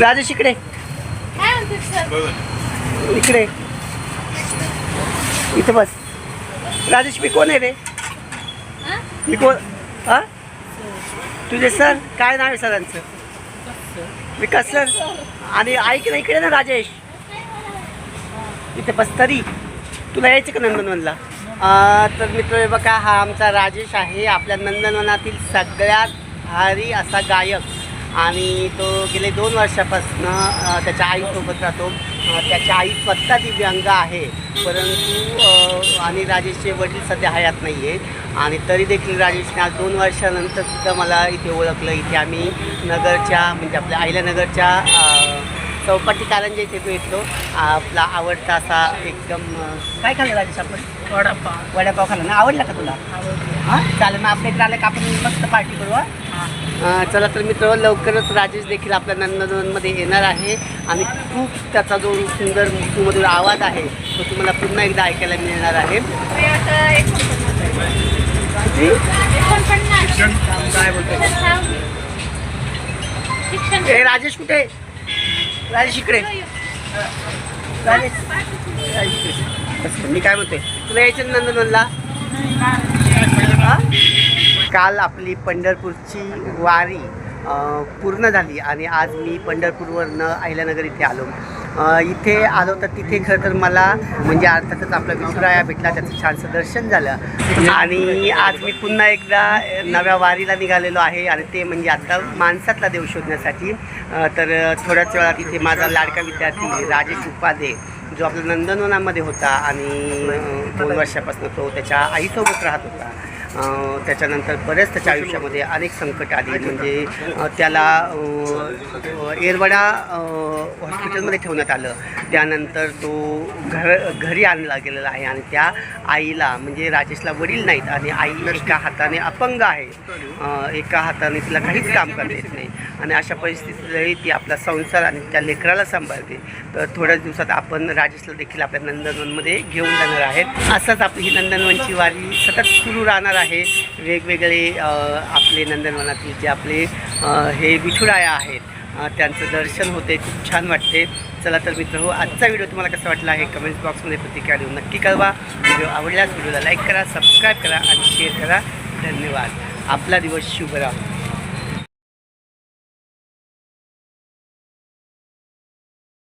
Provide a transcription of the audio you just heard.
राजेश इकडे. काय म्हणते सर. इकडे. इथं बस. राजेश मी कोण आहे रे? हा? मी कोण? हा? तुझे सर? काय नाव आहे सरांचं? विकास सर. आणि ऐक ना इकडे ना राजेश. इथे बस तरी. तुला यायचं का नंदनवनला? अं, तर मित्र हे बघा हा आमचा राजेश आहे. आपल्या नंदनवनातील सगळ्यात भारी असा गायक. आणि तो गेले दोन वर्षापासून त्याच्या आईसोबत राहतो. त्याच्या त्याची आई स्वतः दिव्यांग आहे परंतु आणि राजेशचे वडील सध्या हयात नाही आहे आणि तरी देखील राजेशने आज दोन वर्षानंतर सुद्धा मला इथे ओळखलं. इथे आम्ही नगरच्या म्हणजे आपल्या आयल्यानगरच्या चौपाटी कारंजा इथे भेटलो. आपला आवडता असा एकदम काय खाल्लं राजेश आपण? वडापाव. वडापाव खाल्ला ना? आवडला का तुला? हां? चालेल मग आपल्या इकडे आलं का आपण मस्त पार्टी करू हां? चला तर मित्र लवकरच राजेश देखील आपल्या नंदनवनमध्ये येणार आहे. आणि खूप त्याचा जो सुंदर सुमधुर आवाज आहे तो तुम्हाला पुन्हा एकदा ऐकायला मिळणार आहे. काय ए राजेश कुठे? आहे? राजेश इकडे. राजेश. राजेश मी काय म्हणते तुला यायचं नंदनला काल आपली पंढरपूरची वारी पूर्ण झाली आणि आज मी पंढरपूरवरनं अहिल्यानगर इथे आलो. इथे आलो तर तिथे खरं तर मला म्हणजे अर्थातच आपला विठुराया भेटला त्याचं छानसं दर्शन झालं. आणि आज मी पुन्हा एकदा नव्या वारीला निघालेलो आहे आणि ते म्हणजे आता माणसातला देव शोधण्यासाठी. तर थोड्याच वेळात इथे माझा लाडका विद्यार्थी राजेश उपाध्ये जो आपल्या नंदनवनामध्ये होता आणि दोन वर्षापासून तो त्याच्या आईसोबत राहत होता. त्याच्यानंतर बरेच त्याच्या आयुष्यामध्ये अनेक संकट आली. म्हणजे त्याला एरवडा हॉस्पिटलमध्ये ठेवण्यात आलं. त्यानंतर तो घर घरी आणला गेलेला आहे आणि त्या आईला म्हणजे राजेशला वडील नाहीत आणि आई एका हाताने अपंग आहे. एका हाताने तिला काहीच काम करता येत नाही. आणि अशा परिस्थितीतही ती आपला संसार आणि त्या लेकराला सांभाळते. तर थोड्याच दिवसात आपण राजेशला देखील आपल्या नंदनवनमध्ये घेऊन जाणार आहेत. असंच आपली ही नंदनवनची वारी सतत सुरू राहणार आहे. वेगवेगळे आपले नंदनवनातील जे आपले हे विठुराया आहेत त्यांचं दर्शन होते. खूप छान वाटते. चला तर मित्र हो आजचा व्हिडिओ तुम्हाला कसा वाटला आहे कमेंट्स बॉक्समध्ये प्रतिक्रिया देऊन नक्की कळवा. व्हिडिओ आवडल्यास व्हिडिओला लाईक करा सबस्क्राईब करा आणि शेअर करा. धन्यवाद. आपला दिवस शुभ राहो.